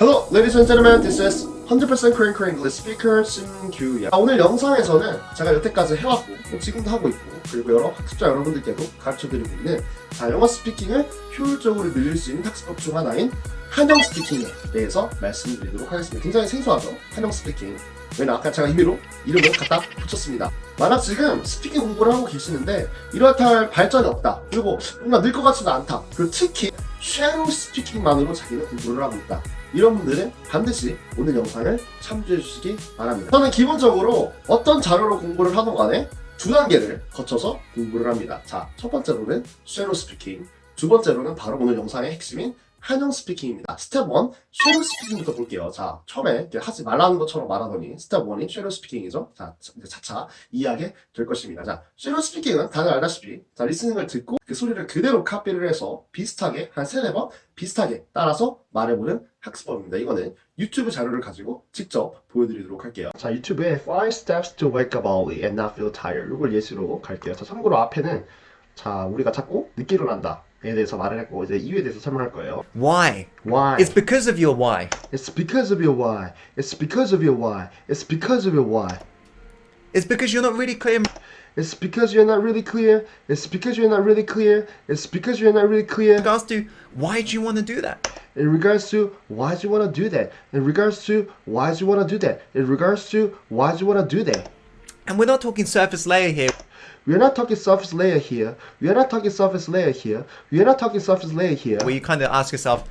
Hello, ladies and gentlemen. This is 100% Korean Korean English speaker 신규야. 아, 오늘 영상에서는 제가 여태까지 해왔고 뭐 지금도 하고 있고 그리고 여러 학습자 여러분들께도 가르쳐드리고 있는 자, 영어 스피킹을 효율적으로 늘릴 수 있는 학습법 중 하나인 한영 스피킹에 대해서 말씀드리도록 하겠습니다. 굉장히 생소하죠? 한영 스피킹. 왜냐 아까 제가 임의로 이름을 갖다 붙였습니다. 만약 지금 스피킹 공부를 하고 계시는데 이렇다 할 발전이 없다. 그리고 뭔가 늘 것 같지도 않다. 그리고 특히 쉐로 스피킹만으로 자기는 공부를 하고 있다. 이런 분들은 반드시 오늘 영상을 참조해 주시기 바랍니다. 저는 기본적으로 어떤 자료로 공부를 하던 간에 두 단계를 거쳐서 공부를 합니다. 자, 첫 번째로는 쉐로 스피킹, 두 번째로는 바로 오늘 영상의 핵심인 한영 스피킹입니다. 스텝 1, 쉐로 스피킹부터 볼게요. 자, 처음에 하지 말라는 것처럼 말하더니 스텝 1이 쉐로 스피킹이죠. 자, 이제 차차 이해하게 될 것입니다. 자, 쉐로 스피킹은 다들 알다시피 자, 리스닝을 듣고 그 소리를 그대로 카피를 해서 비슷하게 한 세네 번 비슷하게 따라서 말해보는 학습법입니다. 이거는 유튜브 자료를 가지고 직접 보여드리도록 할게요. 자, 유튜브에 5 steps to wake up early and not feel tired 이걸 예시로 갈게요. 자, 참고로 앞에는 자, 우리가 자꾸 늦게 일어난다. 에 대해서 말을 했고 이제 이유에 대해서 설명할 거예요. Why? Why? It's because of your why. It's because of your why. It's because of your why. It's because of your why. It's because you're not really clear. It's because you're not really clear. It's because you're not really clear. It's because you're not really clear. In regards to why do you want to do that? In regards to why do you want to do that? In regards to why do you want to do that? In regards to why do you want to do that? And we're not talking surface layer here. We are not talking surface layer here. We are not talking surface layer here. We are not talking surface layer here. Where you kind of ask yourself,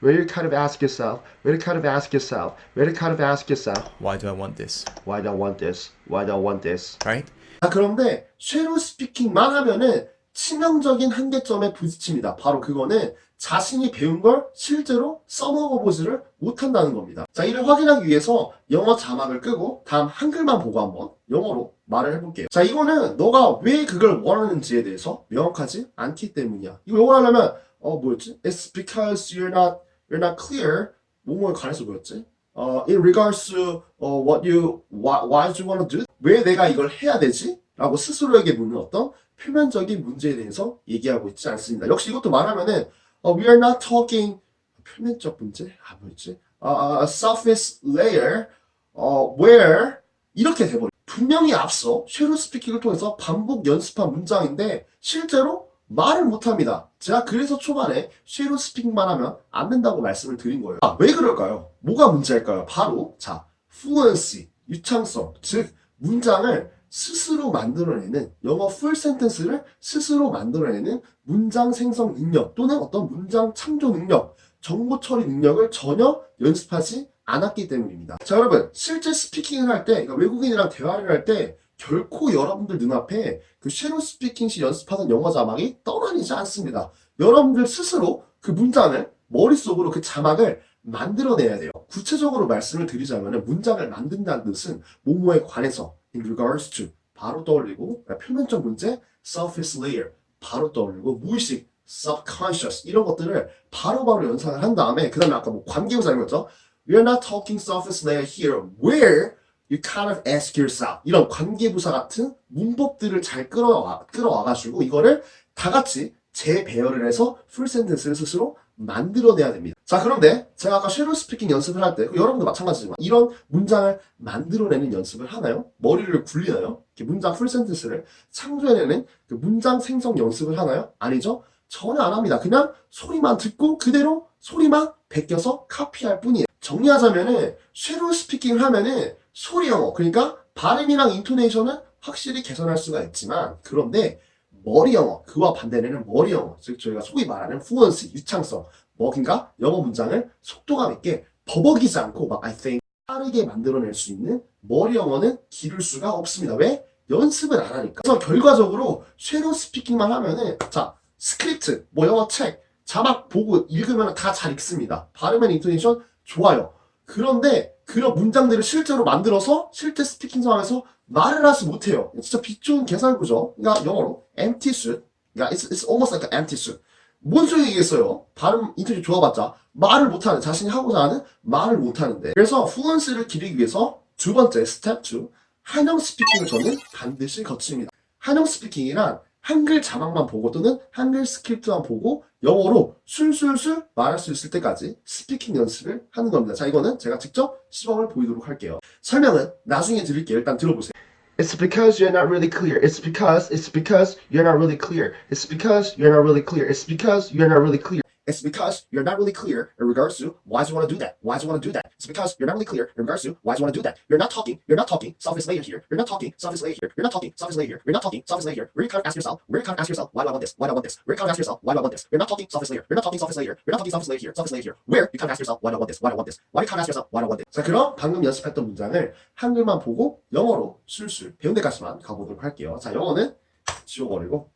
Where you kind of ask yourself, where you kind of ask yourself, where you kind of ask yourself, why do I want this? why do I want this? Why do I want this? Right? 아, 그런데 쉐로 스피킹만 하면은 치명적인 한계점에 부딪힙니다. 바로 그거는 자신이 배운 걸 실제로 써먹어 보지를 못한다는 겁니다. 자, 이를 확인하기 위해서 영어 자막을 끄고 다음 한글만 보고 한번 영어로 말을 해볼게요. 자, 이거는 너가 왜 그걸 원하는지에 대해서 명확하지 않기 때문이야. 이거 하려면 어 뭐였지? It's because you're not you're not clear. 뭐뭐에 관해서 뭐였지? 어, in regards to 어, what you why, why you want to do? 왜 내가 이걸 해야 되지? 라고 스스로에게 묻는 어떤 표면적인 문제에 대해서 얘기하고 있지 않습니다. 역시 이것도 말하면은 어, we are not talking 표면적 문제? 아 뭐였지? 어, 어, surface layer 어, where 이렇게 돼버려. 분명히 앞서 쉐로 스피킹을 통해서 반복 연습한 문장인데 실제로 말을 못합니다. 제가 그래서 초반에 쉐로 스피킹만 하면 안 된다고 말씀을 드린 거예요. 아, 왜 그럴까요? 뭐가 문제일까요? 바로 자, fluency, 유창성, 즉 문장을 스스로 만들어내는 영어 풀 센텐스를 스스로 만들어내는 문장 생성 능력 또는 어떤 문장 창조 능력, 정보 처리 능력을 전혀 연습하지 않았기 때문입니다. 자, 여러분, 실제 스피킹을 할 때, 그러니까 외국인이랑 대화를 할 때, 결코 여러분들 눈앞에 그 쉐로 스피킹 시 연습하던 영어 자막이 떠다니지 않습니다. 여러분들 스스로 그 문장을 머릿속으로 그 자막을 만들어내야 돼요. 구체적으로 말씀을 드리자면 문장을 만든다는 뜻은 뭐뭐에 관해서 in regards to 바로 떠올리고 그러니까 표면적 문제 surface layer 바로 떠올리고 무의식 subconscious 이런 것들을 바로바로 연상을 한 다음에 그 다음에 아까 뭐 관계부사 이런 거죠. We are not talking surface layer here where you kind of ask yourself 이런 관계부사 같은 문법들을 잘 끌어와, 끌어와가지고 이거를 다 같이 재배열을 해서 풀 센텐스를 스스로 만들어내야 됩니다. 자, 그런데 제가 아까 쉐로 스피킹 연습을 할 때, 여러분도 마찬가지지만 이런 문장을 만들어내는 연습을 하나요? 머리를 굴리나요? 이렇게 문장 풀 센텐스를 창조해내는 그 문장 생성 연습을 하나요? 아니죠? 전혀 안 합니다. 그냥 소리만 듣고 그대로 소리만 베껴서 카피할 뿐이에요. 정리하자면은 쉐로 스피킹을 하면은 소리 영어, 그러니까 발음이랑 인토네이션은 확실히 개선할 수가 있지만 그런데 머리 영어, 그와 반대되는 머리 영어, 즉 저희가 소위 말하는 fluency, 유창성, 뭐 그러니까 영어 문장을 속도감 있게 버벅이지 않고 막 I think 빠르게 만들어낼 수 있는 머리 영어는 기를 수가 없습니다. 왜? 연습을 안 하니까. 그래서 결과적으로 쉐로 스피킹만 하면은 자 스크립트, 뭐 영어 책, 자막 보고 읽으면 다 잘 읽습니다. 발음앤 인토네이션 좋아요. 그런데 그런 문장들을 실제로 만들어서 실제 스피킹 상황에서 말을 하지 못해요. 진짜 빛 좋은 계산구죠. 그러니까 영어로 empty suit. 그러니까 it's, it's almost like an empty suit. 뭔 소리겠어요? 발음 인터넷 좋아봤자 말을 못하는 자신이 하고자 하는 말을 못하는데 그래서 fluency를 기르기 위해서 두 번째 스텝 2 한영 스피킹을 저는 반드시 거칩니다. 한영 스피킹이란 한글 자막만 보고 또는 한글 스크립트만 보고 영어로 술술술 말할 수 있을 때까지 스피킹 연습을 하는 겁니다. 자, 이거는 제가 직접 시범을 보이도록 할게요. 설명은 나중에 드릴게요. 일단 들어보세요. It's because you're not really clear. It's because, it's because you're not really clear. It's because you're not really clear. It's because you're not really clear. It's because you're not really clear in regards to why do you want to do that? Why do you want to do that? It's because you're not really clear in regards to why do you want to do that? You're not talking, you're not talking, is layer here. You're not talking, is layer here. You're not talking, is layer here. You're not talking, is layer here. You kind of ask yourself, you kind of ask yourself, why do I want this? Why do I want this? You kind of ask yourself, why do I want this? You're not talking, is layer. You're not talking, is layer. You're not talking, is layer here. Is layer here. Where you kind of ask yourself, why do I want this? Why do I want this? Why you kind of ask yourself, why do I want this? 자, 그럼 방금 연습했던 문장을 한글만 보고 영어로 술술 배운 데까지만 가보도록 할게요. 자, 영어는 지워버리고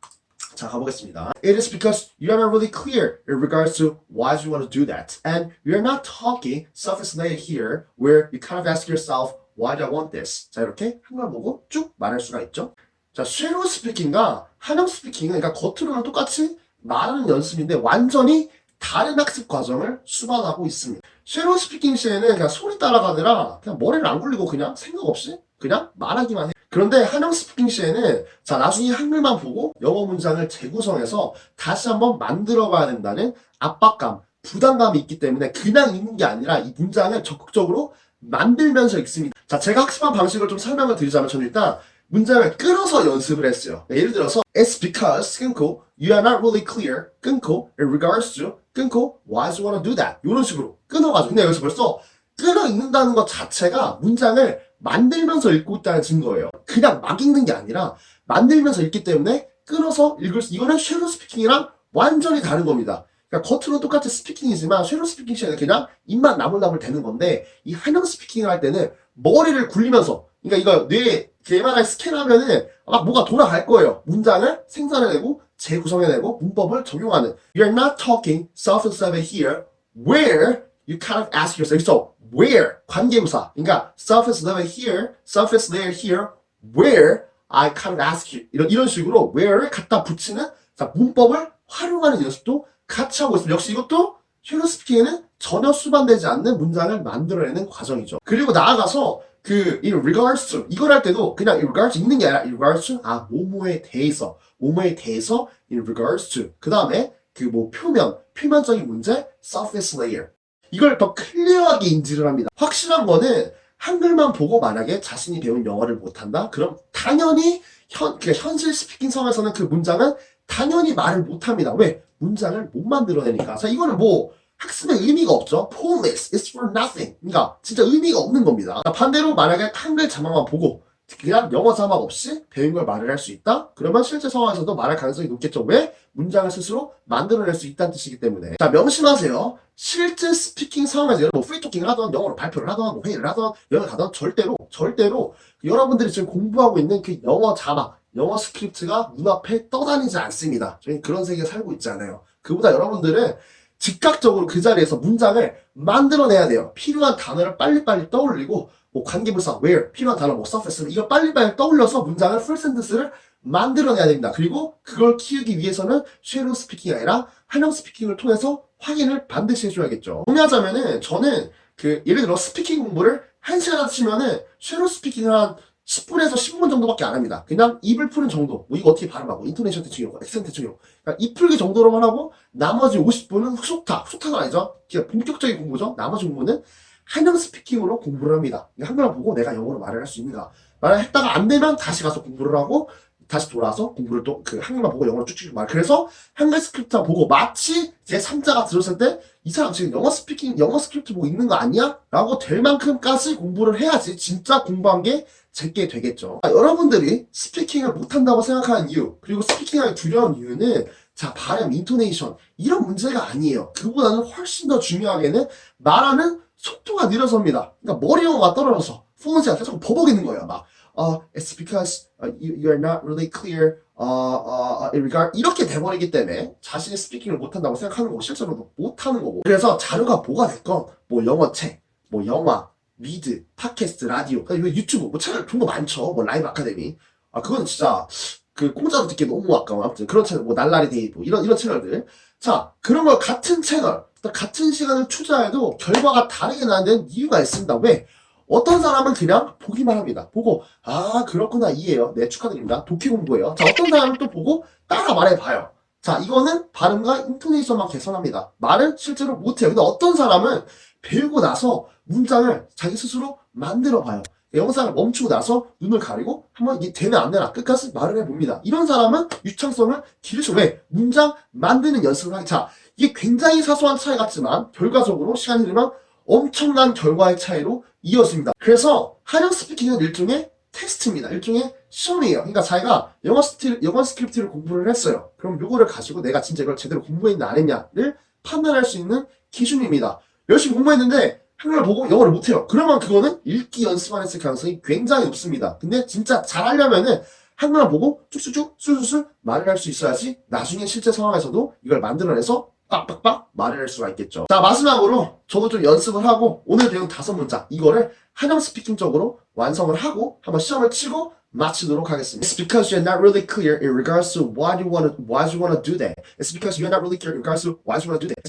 자, 가보겠습니다. It is because you are not really clear in regards to why you want to do that. And you're not talking surface layer here where you kind of ask yourself, why do I want this? 자, 이렇게 한글 보고 쭉 말할 수가 있죠. 자, 쉐로 스피킹과 한영 스피킹은 그러니까 겉으로는 똑같이 말하는 연습인데 완전히 다른 학습 과정을 수반하고 있습니다. 쉐로 스피킹 시에는 그냥 소리 따라가느라 그냥 머리를 안 굴리고 그냥 생각 없이 그냥 말하기만 해. 그런데 한영 스피킹 시에는 자 나중에 한글만 보고 영어 문장을 재구성해서 다시 한번 만들어 가야 된다는 압박감, 부담감이 있기 때문에 그냥 읽는 게 아니라 이 문장을 적극적으로 만들면서 읽습니다. 자 제가 학습한 방식을 좀 설명을 드리자면 저는 일단 문장을 끌어서 연습을 했어요. 예를 들어서 It's because 끊고 You are not really clear 끊고 In regards to 끊고 Why do you want to do that? 이런 식으로 끊어가지고 근데 여기서 벌써 끊어 읽는다는 것 자체가 문장을 만들면서 읽고 있다는 증거예요. 그냥 막 읽는 게 아니라 만들면서 읽기 때문에 끊어서 읽을 수 이거는 쉐로 스피킹이랑 완전히 다른 겁니다. 그러니까 겉으로 똑같은 스피킹이지만 쉐로 스피킹 시에는 그냥 입만 나불나불 되는 건데 이 한영 스피킹을 할 때는 머리를 굴리면서 그러니까 이거 뇌 MRI 스캔하면은 막 뭐가 돌아갈 거예요. 문장을 생산해내고 재구성해내고 문법을 적용하는. You're not talking self-inside here where you kind of ask yourself. So where 관계부사. 그러니까 surface level here, surface layer here, where I kind of ask you. 이런 이런 식으로 where를 갖다 붙이는 자, 문법을 활용하는 연습도 같이 하고 있습니다. 역시 이것도 쉐로 스피킹에는 전혀 수반되지 않는 문장을 만들어내는 과정이죠. 그리고 나아가서 그 in regards to 이걸 할 때도 그냥 in regards to 읽는 게 아니라 in regards to 아 뭐뭐에 대해서 뭐뭐에 대해서 in regards to 그 다음에 그 뭐 표면 표면적인 문제 surface layer 이걸 더 클리어하게 인지를 합니다. 확실한 거는 한글만 보고 만약에 자신이 배운 영어를 못한다? 그럼 당연히 현, 그 현실 스피킹 성에서는 그 문장은 당연히 말을 못합니다. 왜? 문장을 못 만들어내니까. 자, 이거는 뭐 학습의 의미가 없죠. pointless, it's for nothing. 그러니까 진짜 의미가 없는 겁니다. 자, 반대로 만약에 한글 자막만 보고 그냥 영어 자막 없이 배운 걸 말을 할 수 있다? 그러면 실제 상황에서도 말할 가능성이 높겠죠. 왜? 문장을 스스로 만들어낼 수 있다는 뜻이기 때문에. 자, 명심하세요. 실제 스피킹 상황에서 여러분 뭐 프리토킹을 하던 영어로 발표를 하던 뭐 회의를 하던 여행을 가던 절대로 절대로 여러분들이 지금 공부하고 있는 그 영어 자막 영어 스크립트가 눈앞에 떠다니지 않습니다. 저희 그런 세계에 살고 있잖아요. 그보다 여러분들은 즉각적으로 그 자리에서 문장을 만들어내야 돼요. 필요한 단어를 빨리빨리 떠올리고 뭐 관계부사 where 필요한 단어 뭐 surface 이걸 빨리빨리 떠올려서 문장을 풀 센텐스를 만들어내야 됩니다. 그리고 그걸 키우기 위해서는 쉐로 스피킹이 아니라 한영 스피킹을 통해서 확인을 반드시 해줘야겠죠. 정리하자면은 저는 그 예를 들어 스피킹 공부를 한 시간 하시면은 쉐로 스피킹을 한 10분에서 15분 정도밖에 안 합니다. 그냥 입을 푸는 정도. 뭐 이거 어떻게 발음하고, 인토네이션 대충 이고, 액센트 대충 이고. 그러니까 입 풀기 정도로만 하고, 나머지 50분은 흑속타. 흑속타가 아니죠. 그냥 본격적인 공부죠. 나머지 공부는 한영 스피킹으로 공부를 합니다. 한글을 보고 내가 영어로 말을 할 수 있는가. 말을 했다가 안 되면 다시 가서 공부를 하고, 다시 돌아와서 공부를 또 그 한글만 보고 영어로 쭉쭉 말. 그래서 한글 스크립트 보고 마치 제 3자가 들었을 때 이 사람 지금 영어 스피킹, 영어 스크립트 보고 읽는 거 아니야? 라고 될 만큼까지 공부를 해야지 진짜 공부한 게 제게 되겠죠. 아, 여러분들이 스피킹을 못한다고 생각하는 이유, 그리고 스피킹하기 두려운 이유는 자, 발음, 인토네이션 이런 문제가 아니에요. 그보다는 훨씬 더 중요하게는 말하는 속도가 느려서입니다. 그러니까 머리 영어가 떨어져서 플루언시가 계속 버벅이는 거예요. 막 어, it's because uh, you, you are not really clear 어, 어, in regard 이렇게 돼버리기 때문에 자신이 스피킹을 못한다고 생각하는 거고 실제로도 못하는 거고 그래서 자료가 뭐가 됐건 뭐 영어 책, 뭐 영화, 미드, 팟캐스트, 라디오, 유튜브 뭐 채널 좋은 거 많죠. 뭐 라이브 아카데미 아 그건 진짜 그 공짜로 듣기 너무 아까워 아무튼 그런 채널 뭐 날라리 데이브 이런 이런 채널들 자 그런 걸 같은 채널 같은 시간을 투자해도 결과가 다르게 나는 이유가 있습니다. 왜? 어떤 사람은 그냥 보기만 합니다. 보고 아 그렇구나 이해해요. 네 축하드립니다. 독해 공부예요. 자 어떤 사람은 또 보고 따라 말해봐요. 자 이거는 발음과 인토네이션만 개선합니다. 말을 실제로 못해요. 근데 어떤 사람은 배우고 나서 문장을 자기 스스로 만들어봐요. 영상을 멈추고 나서 눈을 가리고 한번 이게 되나 안 되나 끝까지 말을 해봅니다. 이런 사람은 유창성을 기르죠. 왜? 문장 만드는 연습을 하기. 자, 이게 굉장히 사소한 차이 같지만 결과적으로 시간이 흐르면 엄청난 결과의 차이로 이어집니다. 그래서 한영 스피킹은 일종의 테스트입니다. 일종의 시험이에요. 그러니까 자기가 영어 스틸, 영어 스크립트를 공부를 했어요. 그럼 요거를 가지고 내가 진짜 이걸 제대로 공부했나 안 했냐를 판단할 수 있는 기준입니다. 열심히 공부했는데 한글을 보고 영어를 못해요. 그러면 그거는 읽기 연습만 했을 가능성이 굉장히 높습니다. 근데 진짜 잘하려면은 한글만 보고 쭉쭉쭉 술술술 말을 할 수 있어야지 나중에 실제 상황에서도 이걸 만들어내서 빡빡빡 말을 할 수가 있겠죠. 자 마지막으로 저도 좀 연습을 하고 오늘 배운 다섯 문장 이거를 한영 스피킹적으로 완성을 하고 한번 시험을 치고 마치도록 하겠습니다. It's because you're not really clear in regards to why you want to why you want to do that. It's because you're not really clear in regards to why you want to do that.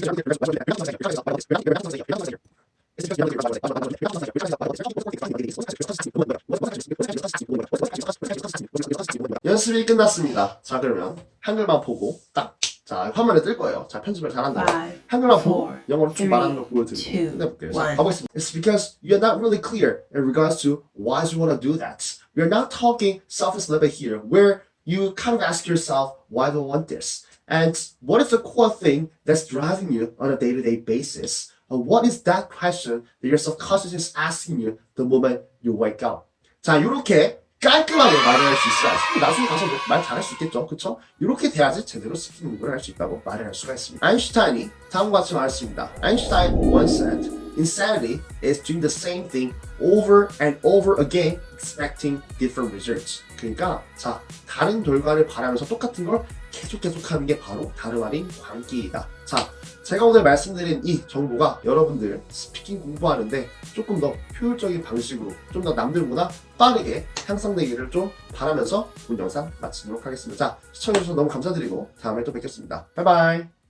연습이 끝났습니다. 자 그러면 한글만 보고 딱 자 화면에 뜰 거예요. 자 편집을 잘한다. Five, 한글만 보고 four, 영어로 쭉 three, 말하는 걸 보여드리고 two, 끝내볼게요. 자 one. 가보겠습니다. It's because you're not really clear in regards to why you want to do that. We're not talking selfish level here, where you kind of ask yourself why do I want this, and what is the core thing that's driving you on a day-to-day basis. And what is that question that your subconscious is asking you the moment you wake up? 자, 이렇게 깔끔하게 말을 할 수 있어야지. 나중에 가서 뭐말 잘할 수 있겠죠. 그쵸? 이렇게 돼야지 제대로 스피킹 공부를 할 수 있다고 말을 할 수가 있습니다. 아인슈타인이 다음과 같이 말했습니다. 아인슈타인 once said, Insanity is doing the same thing over and over again expecting different results. 그러니까 자, 다른 결과를 바라면서 똑같은 걸 계속 계속 하는 게 바로 다름 아닌 광기이다. 자, 제가 오늘 말씀드린 이 정보가 여러분들 스피킹 공부하는데 조금 더 효율적인 방식으로 좀 더 남들보다 빠르게 향상되기를 좀 바라면서 본 영상 마치도록 하겠습니다. 자, 시청해주셔서 너무 감사드리고 다음에 또 뵙겠습니다. 바이바이.